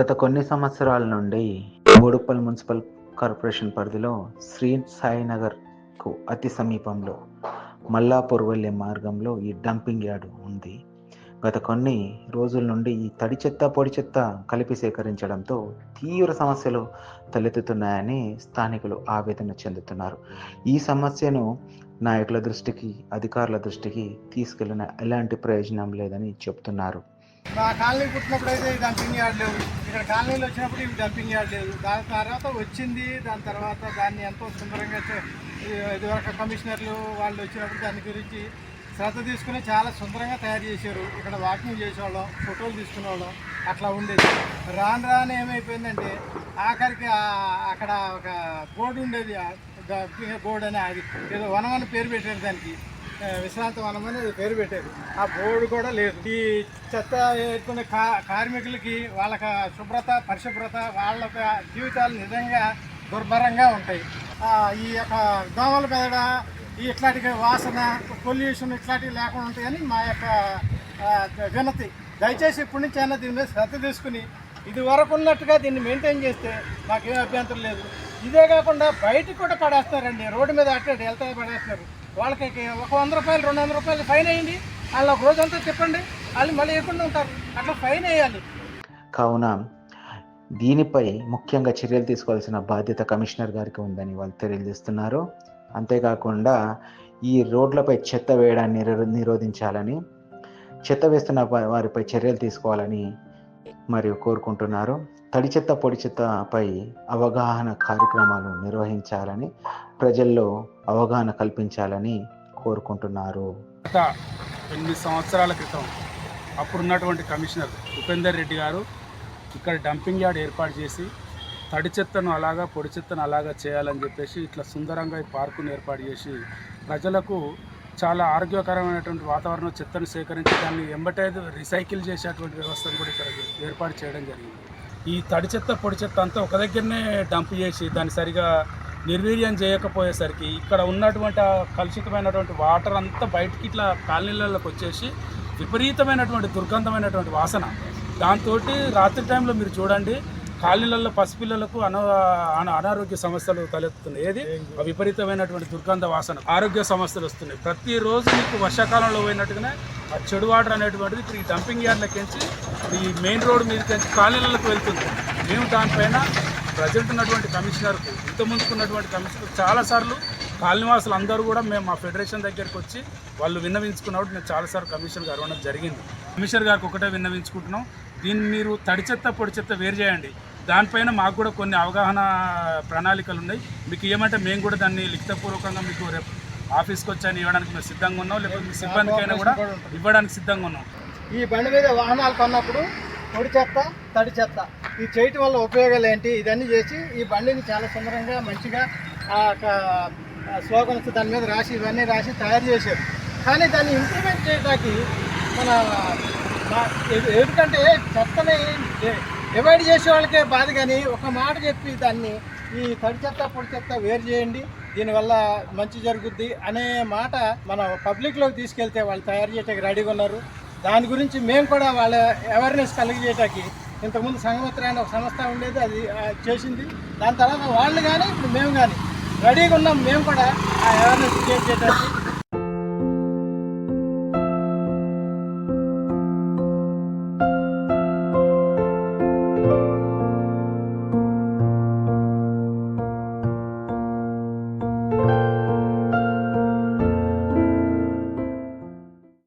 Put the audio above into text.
గత కొన్ని సంవత్సరాల నుండి బోడుప్పల్ మున్సిపల్ కార్పొరేషన్ పరిధిలో శ్రీ సాయినగర్కు అతి సమీపంలో మల్లాపూర్ వెళ్ళే మార్గంలో ఈ డంపింగ్ యార్డ్ ఉంది. గత కొన్ని రోజుల నుండి ఈ తడి చెత్త పొడి చెత్త కలిపి సేకరించడంతో తీవ్ర సమస్యలు తలెత్తుతున్నాయని స్థానికులు ఆవేదన చెందుతున్నారు. ఈ సమస్యను నాయకుల దృష్టికి అధికారుల దృష్టికి తీసుకెళ్ళిన ఎలాంటి ప్రయోజనం లేదని చెప్తున్నారు. మా కాలనీ పుట్టినప్పుడు అయితే డంపింగ్ యార్డ్ లేవు. ఇక్కడ కాలనీలో వచ్చినప్పుడు ఇవి డంపింగ్ యార్డ్ లేదు. దాని తర్వాత వచ్చింది దాని తర్వాత దాన్ని ఎంతో సుందరంగా ఇదివరకు కమిషనర్లు వాళ్ళు వచ్చినప్పుడు దాని గురించి శ్రద్ధ తీసుకుని చాలా సుందరంగా తయారు చేశారు. ఇక్కడ వాకింగ్ చేసేవాళ్ళం ఫోటోలు తీసుకునేవాళ్ళం. అట్లా ఉండేది. రాను రాను ఏమైపోయిందంటే ఆఖరికి అక్కడ ఒక బోర్డు ఉండేది. బోర్డు అని అది. ఏదో వనమని పేరు పెట్టారు దానికి. విశ్రాంతి వనం అని పేరు పెట్టారు ఆ బోర్డు కూడా లేదు. ఈ చెత్త ఎత్తుకునే కా కార్మికులకి వాళ్ళకి శుభ్రత పరిశుభ్రత వాళ్ళ జీవితాలు నిజంగా దుర్భరంగా ఉంటాయి. ఈ యొక్క దోమల పెదడ ఈ ఇట్లాంటి వాసన పొల్యూషన్ ఇట్లాంటివి లేకుండా ఉంటాయని మా యొక్క వినతి. దయచేసి ఇప్పటి నుంచి అయినా దీని మీద శ్రద్ధ తీసుకుని ఇది వరకు ఉన్నట్టుగా దీన్ని మెయింటైన్ చేస్తే మాకేం అభ్యంతరం లేదు. ఇదే కాకుండా బయటకు కూడా పడేస్తారండి రోడ్డు మీద అట్టే వెళ్తా పడేస్తారు వాళ్ళకి ఒక వంద రూపాయలు రెండు వందల రూపాయలు ఫైన్ అయ్యింది. వాళ్ళు ఒక రోజంతా చెప్పండి. వాళ్ళు మళ్ళీ వేయకుండా ఉంటారు. అట్లా ఫైన్ వేయాలి. కావున దీనిపై ముఖ్యంగా చర్యలు తీసుకోవాల్సిన బాధ్యత కమిషనర్ గారికి ఉందని వాళ్ళు తెలియజేస్తున్నారు. అంతేకాకుండా ఈ రోడ్లపై చెత్త వేయడాన్ని నిరో- నిరోధించాలని చెత్త వేస్తున్న వారిపై చర్యలు తీసుకోవాలని మరియు కోరుకుంటున్నారు. తడి చెత్త పొడి చెత్తపై అవగాహన కార్యక్రమాలు నిర్వహించాలని ప్రజల్లో అవగాహన కల్పించాలని కోరుకుంటున్నారు. ఎనిమిది సంవత్సరాల క్రితం అప్పుడున్నటువంటి కమిషనర్ ఉపేందర్ రెడ్డి గారు ఇక్కడ డంపింగ్ యార్డ్ ఏర్పాటు చేసి తడి చెత్తను అలాగా పొడి చెత్తను అలాగా చేయాలని చెప్పేసి ఇట్లా సుందరంగా ఈ పార్కును ఏర్పాటు చేసి ప్రజలకు చాలా ఆరోగ్యకరమైనటువంటి వాతావరణం చెత్తను సేకరించి దాన్ని ఎంబటే రీసైకిల్ చేసేటువంటి వ్యవస్థను కూడా ఇక్కడ ఏర్పాటు చేయడం జరిగింది. ఈ తడి చెత్త పొడి చెత్త అంతా ఒక దగ్గరనే డంప్ చేసి దాన్ని సరిగా నిర్వీర్యం చేయకపోయేసరికి ఇక్కడ ఉన్నటువంటి ఆ కలుషితమైనటువంటి వాటర్ అంతా బయటికి ఇట్లా కాలనీళ్ళలోకి వచ్చేసి విపరీతమైనటువంటి దుర్గంధమైనటువంటి వాసన. దాంతో రాత్రి టైంలో మీరు చూడండి కాలనీలలో పసిపిల్లలకు అన అనారోగ్య సమస్యలు తలెత్తున్నాయి ఏది? విపరీతమైనటువంటి దుర్గంధ వాసన. ఆరోగ్య సమస్యలు వస్తున్నాయి. ప్రతిరోజు మీకు వర్షాకాలంలో పోయినట్టుగానే ఆ చెడు వాటర్ అనేటువంటిది ఇప్పుడు ఈ డంపింగ్ యార్డ్లకించి ఈ మెయిన్ రోడ్ మీదకించి కాలనీలకు వెళ్తుంది. మేము దానిపైన ప్రజెంట్ ఉన్నటువంటి కమిషనర్కు ఇంత ముందుకున్నటువంటి కమిషనర్ చాలాసార్లు కాలనీవాసులు అందరూ కూడా మేము మా ఫెడరేషన్ దగ్గరికి వచ్చి వాళ్ళు విన్నవించుకున్నప్పుడు నేను చాలాసార్లు కమిషనర్ గారు అవ్వడం జరిగింది. కమిషనర్ గారికి ఒకటే విన్నవించుకుంటున్నాం. దీన్ని మీరు తడి చెత్త పొడి చెత్త వేరు చేయండి. దానిపైన మాకు కూడా కొన్ని అవగాహన ప్రణాళికలు ఉన్నాయి. మీకు ఏమంటే మేము కూడా దాన్ని లిఖితపూర్వకంగా మీకు రేపు ఆఫీస్కి వచ్చాయని ఇవ్వడానికి మేము సిద్ధంగా ఉన్నాం లేకపోతే మీ సిబ్బందికైనా కూడా ఇవ్వడానికి సిద్ధంగా ఉన్నాం. ఈ బండి మీద వాహనాలు కొన్నప్పుడు పొడి చెత్త తడి చెత్త ఇది చేయటం వల్ల ఉపయోగాలు ఏంటి? ఇదన్నీ చేసి ఈ బండిని చాలా సుందరంగా మంచిగా ఆ స్లోగన్స్ దాని మీద రాసి ఇవన్నీ రాసి తయారు చేశారు. కానీ దాన్ని ఇంప్లిమెంట్ చేయడానికి మన ఎందుకంటే చెత్తని డివైడ్ చేసే వాళ్ళకే బాధ కానీ ఒక మాట చెప్పి దాన్ని ఈ తడి చెత్త పొడి చెత్త వేరు చేయండి. దీనివల్ల మంచి జరుగుద్ది అనే మాట మన పబ్లిక్లోకి తీసుకెళ్తే వాళ్ళు తయారు చేయడానికి రెడీగా ఉన్నారు. దాని గురించి మేము కూడా వాళ్ళ అవేర్నెస్ కలిగజేయటానికి ఇంతకుముందు సంగమిత్ర అనే ఒక సంస్థ ఉండేది అది చేసింది. దాని తర్వాత వాళ్ళు కానీ ఇప్పుడు మేము కానీ రెడీగా ఉన్నాం మేము కూడా ఆ అవేర్నెస్ క్రియేట్ చేయడానికి